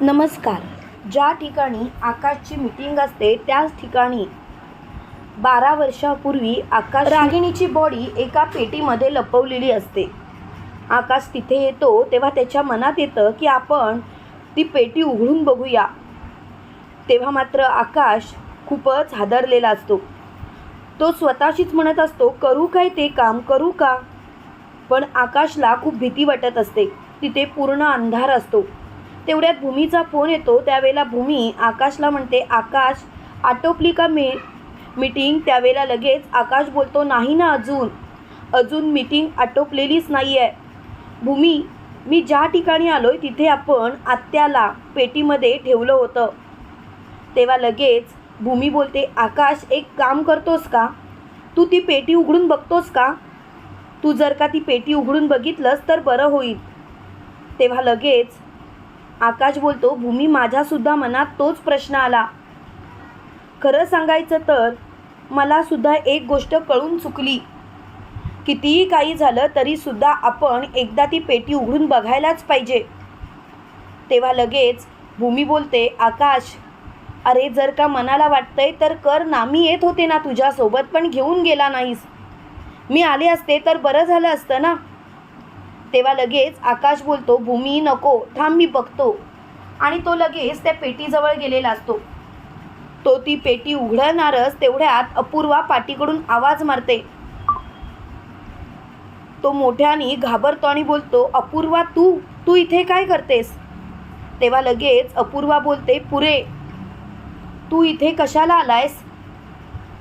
नमस्कार. ज्या ठिकाणी आकाशची मीटिंग असते त्याच ठिकाणी बारा वर्षापूर्वी आकाश रागिणीची बॉडी एका पेटीमध्ये लपवलेली असते. आकाश तिथे येतो तेव्हा त्याच्या मनात येतं की आपण ती पेटी उघडून बघूया. तेव्हा मात्र आकाश खूपच हादरलेला असतो. तो स्वतःशीच म्हणत असतो करू काय ते काम? करू का? पण आकाशला खूप भीती वाटत असते. तिथे पूर्ण अंधार असतो. तेवढ्यात भूमीचा फोन येतो त्यावेळेला भूमी आकाशला म्हणते आकाश आटोपली का मी मीटिंग त्यावेळेला लगेच आकाश बोलतो नाही ना अजून. अजून मीटिंग आटोपलेलीच नाही आहे भूमी मी ज्या ठिकाणी आलो आहे तिथे आपण आत्याला पेटीमध्ये ठेवलं होतं. तेव्हा लगेच भूमी बोलते आकाश एक काम करतोस का? तू ती पेटी उघडून बघतोस का? तू जर का ती पेटी उघडून बघितलंस तर बरं होईल. तेव्हा लगेच आकाश बोलतो भूमी माझ्यासुद्धा मनात तोच प्रश्न आला. खरं सांगायचं तर मला सुद्धा एक गोष्ट कळून चुकली. कितीही काही झालं तरीसुद्धा आपण एकदा ती पेटी उघडून बघायलाच पाहिजे. तेव्हा लगेच भूमी बोलते आकाश अरे जर का मनाला वाटतंय तर कर ना. मी येत होते ना तुझ्यासोबत पण घेऊन गेला नाहीस. मी आले असते तर बरं झालं असतं ना? तेव्हा लगेच आकाश बोलतो भूमी नको थांब मी बघतो. आणि तो लगेच त्या पेटीजवळ गेलेला असतो. तो ती पेटी उघडणारच तेवढ्यात अपूर्वा पाठीकडून आवाज मारते. तो मोठ्याने घाबरतो आणि बोलतो अपूर्वा तू तू इथे काय करतेस? तेव्हा लगेच अपूर्वा बोलते पुरे तू इथे कशाला आलायस?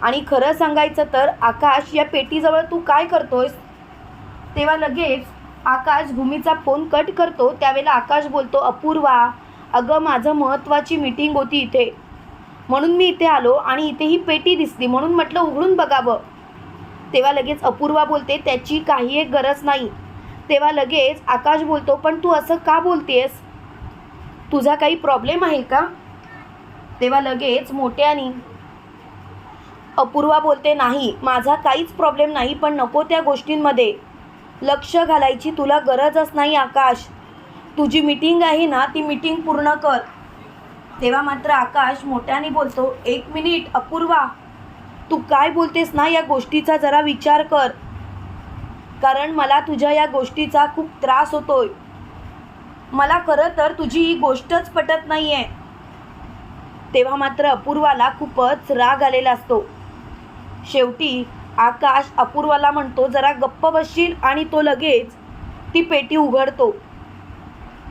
आणि खरं सांगायचं तर आकाश या पेटीजवळ तू काय करतोयस? तेव्हा लगेच आकाश भूमीचा फोन कट करतो त्यावेळेला आकाश बोलतो अपूर्वा अगं माझं महत्त्वाची मीटिंग होती इथे. म्हणून मी इथे आलो आणि इथे ही पेटी दिसली म्हणून म्हटलं उघडून बघावं. तेव्हा लगेच अपूर्वा बोलते त्याची काही एक गरज नाही. तेव्हा लगेच आकाश बोलतो पण तू असं का बोलतेस तुझा काही प्रॉब्लेम आहे का? तेव्हा लगेच मोठ्यानी अपूर्वा बोलते नाही माझा काहीच प्रॉब्लेम नाही पण नको त्या गोष्टींमध्ये. लक्ष घालायची तुला गरजच नाही आकाश. तुझी मीटिंग आहे ना ती मीटिंग पूर्ण कर. तेव्हा मात्र आकाश मोठ्याने बोलतो एक मिनिट अपूर्वा. तू काय बोलतेस ना या गोष्टीचा जरा विचार कर. कारण मला तुझ्या या गोष्टीचा खूप त्रास होतोय. मला खरं तर तुझी ही गोष्टच पटत नाही आहे तेव्हा मात्र अपूर्वाला खूपच राग आलेला असतो. शेवटी आकाश अपूर्वाला म्हणतो जरा गप्प बसशील आणि तो लगेच ती पेटी उघडतो.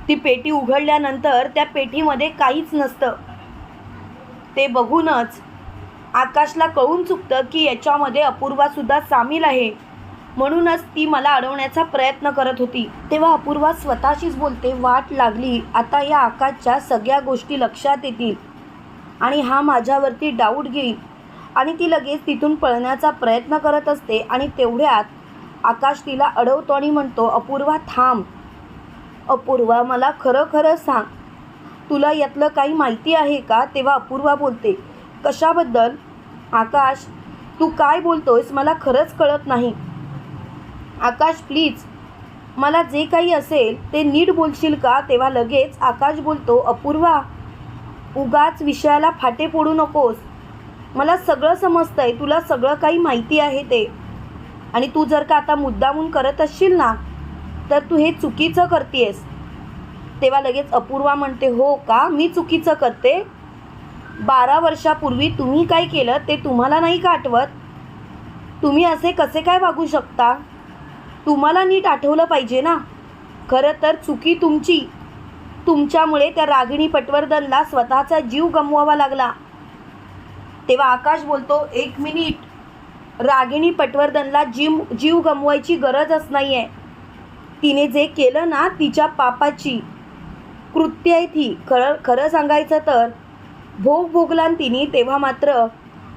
ती पेटी उघडल्यानंतर त्या पेटीमध्ये काहीच नसतं. ते बघूनच आकाशला कळून चुकतं की याच्यामध्ये अपूर्वासुद्धा सामील आहे. म्हणूनच ती मला अडवण्याचा प्रयत्न करत होती. तेव्हा अपूर्वा स्वतःशीच बोलते वाट लागली. आता या आकाशच्या सगळ्या गोष्टी लक्षात येतील आणि हा माझ्यावरती डाऊट घेईल. आणि ती लगेच तिथून पळण्याचा प्रयत्न करत असते आणि तेवढ्यात आकाश तिला अडवतो आणि म्हणतो अपूर्वा थांब. अपूर्वा मला खरं खरं सांग. तुला यातलं काही माहिती आहे का? तेव्हा अपूर्वा बोलते कशाबद्दल? आकाश तू काय बोलतोयस? मला खरंच कळत नाही. आकाश प्लीज मला जे काही असेल ते नीट बोलशील का? तेव्हा लगेच आकाश बोलतो अपूर्वा उगाच विषयाला फाटे फोडू नकोस. मला सगळं समजतं आहे तुला सगळं काही माहिती आहे ते. आणि तू जर का आता मुद्दामून करत असशील ना तर तू हे चुकीचं करतेस तेव्हा लगेच अपूर्वा म्हणते हो का? मी चुकीचं करते? बारा वर्षापूर्वी तुम्ही काय केलं ते तुम्हाला नाही का आठवत? तुम्ही असे कसे काय वागू शकता? तुम्हाला नीट आठवलं पाहिजे ना? खरं तर चुकी तुमची. तुमच्यामुळे त्या रागिणी पटवर्धनला स्वतःचा जीव गमवावा लागला. तेव्हा आकाश बोलतो एक मिनिट. रागिणी पटवर्धनला जीव जीव गमवायची गरजच नाही आहे तिने जे केलं ना तिच्या पापाची. कृत्य आहे ती. खरं खरं सांगायचं तर भोग भोगला तिने तेव्हा मात्र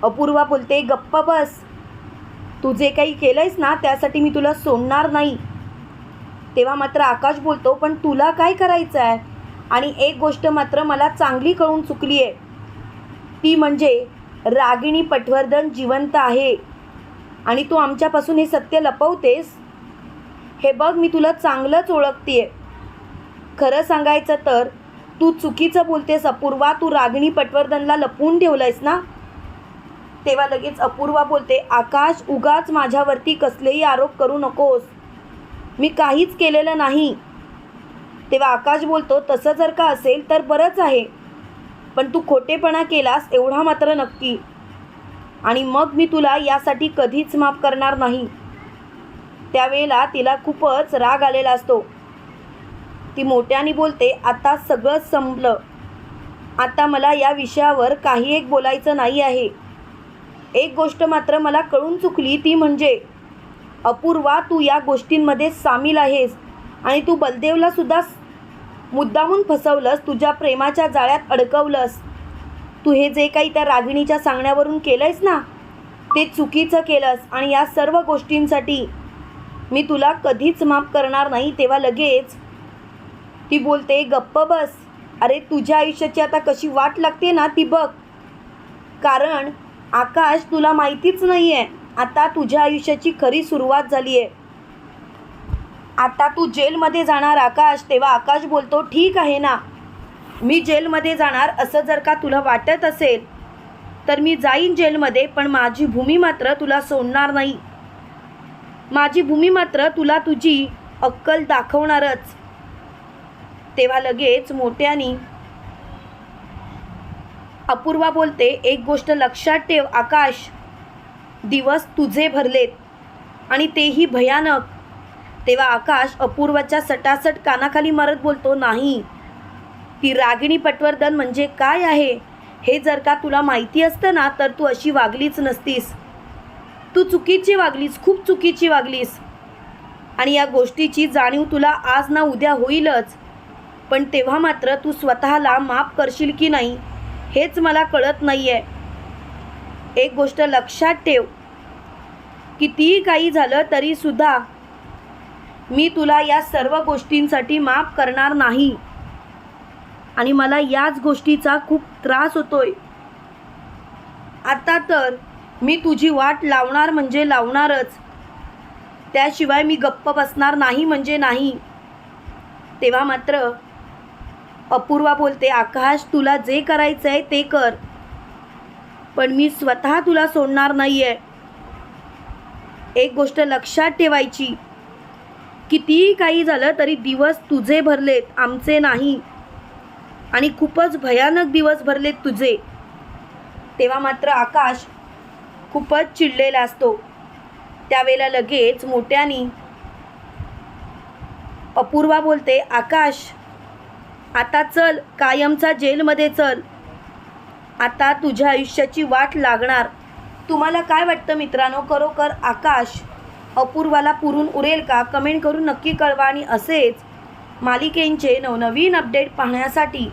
अपूर्वा बोलते गप्प बस. तू जे काही केलंयस ना त्यासाठी मी तुला सोडणार नाही. तेव्हा मात्र आकाश बोलतो पण तुला काय करायचं आहे आणि एक गोष्ट मात्र मला चांगली कळून चुकली आहे ती म्हणजे रागिणी पटवर्धन जिवंत आहे. आणि तू आमच्यापासून हे सत्य लपवतेस? हे बघ मी तुला चांगलंच ओळखतीये. खरं सांगायचं तर तू चुकीचं बोलतेस अपूर्वा. तू रागिणी पटवर्धनला लपवून ठेवलंयस ना? तेव्हा लगेच अपूर्वा बोलते आकाश उगाच माझ्यावरती कसलेही आरोप करू नकोस. मी काहीच केलेलं नाही. तेव्हा आकाश बोलतो तसं जर का असेल तर बरंच आहे. पण तू खोटेपणा केलास एवढा मात्र नक्की. आणि मग मी तुला यासाठी कधीच माफ करणार नाही. त्यावेळेला तिला खूपच राग आलेला असतो. ती मोठ्याने बोलते आता सगळंच संपलं. आता मला या विषयावर काही एक बोलायचं नाही आहे. एक गोष्ट मात्र मला कळून चुकली ती म्हणजे अपूर्वा तू या गोष्टींमध्ये सामील आहेस आणि तू बलदेवला सुद्धा मुद्दामून फसवलंस तुझ्या प्रेमाच्या जाळ्यात अडकवलंस. तू हे जे काही त्या रागिणीच्या सांगण्यावरून केलंयस ना ते चुकीचं केलंस आणि या सर्व गोष्टींसाठी मी तुला कधीच माफ करणार नाही तेव्हा लगेच. ती बोलते गप्प बस. अरे तुझ्या आयुष्याची आता कशी वाट लागते ना ती बघ. कारण आकाश तुला माहितीच नाही आहे आता तुझ्या आयुष्याची खरी सुरुवात झाली आहे आता तू जेलमध्ये जाणार आकाश. तेव्हा आकाश बोलतो ठीक आहे ना. मी जेलमध्ये जाणार. असं जर का तुला वाटत असेल तर मी जाईन जेलमध्ये पण माझी भूमी मात्र तुला सोडणार नाही. माझी भूमी मात्र तुला तुझी अक्कल दाखवणारच. तेव्हा लगेच मोठ्यानी अपूर्वा बोलते एक गोष्ट लक्षात ठेव आकाश. दिवस तुझे भरलेत आणि तेही भयानक. तेव्हा आकाश अपूर्वाच्या सटासट कानाखाली मारत बोलतो नाही. ती रागिणी पटवर्धन म्हणजे काय आहे? हे जर का तुला माहिती असतं ना तर तू अशी वागलीच नसतीस. तू चुकीची वागलीस खूप चुकीची वागलीस. आणि या गोष्टीची जाणीव तुला आज ना उद्या होईलच. पण तेव्हा मात्र तू स्वतःला माफ करशील की नाही हेच मला कळत नाही आहे एक गोष्ट लक्षात ठेव. कितीही काही झालं तरीसुद्धा मी तुला या सर्व गोष्टींसाठी माफ करणार नाही. आणि मला याच गोष्टीचा खूप त्रास होतोय. आता तर मी तुझी वाट लावणार म्हणजे लावणारच. त्याशिवाय मी गप्प बसणार नाही म्हणजे नाही. तेव्हा मात्र अपूर्वा बोलते आकाश तुला जे करायचं आहे ते कर. पण मी स्वतः तुला सोडणार नाही आहे एक गोष्ट लक्षात ठेवायची. कितीही काही झालं तरी दिवस तुझे भरलेत आमचे नाही. आणि खूपच भयानक दिवस भरलेत तुझे. तेव्हा मात्र आकाश खूपच चिडलेला असतो. त्यावेळेला लगेच मोठ्यानी अपूर्वा बोलते आकाश आता चल कायमचा जेलमध्ये चल. आता तुझ्या आयुष्याची वाट लागणार. तुम्हाला काय वाटतं मित्रांनो? खरोखर आकाश अपूर्वाला पुरून उरेल का? कमेंट करून नक्की कळवा आणि असेच मालिकेंचे नवनवीन अपडेट पाहण्यासाठी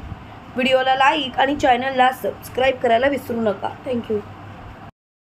व्हिडिओला लाईक आणि चॅनलला सबस्क्राईब करायला विसरू नका. थँक्यू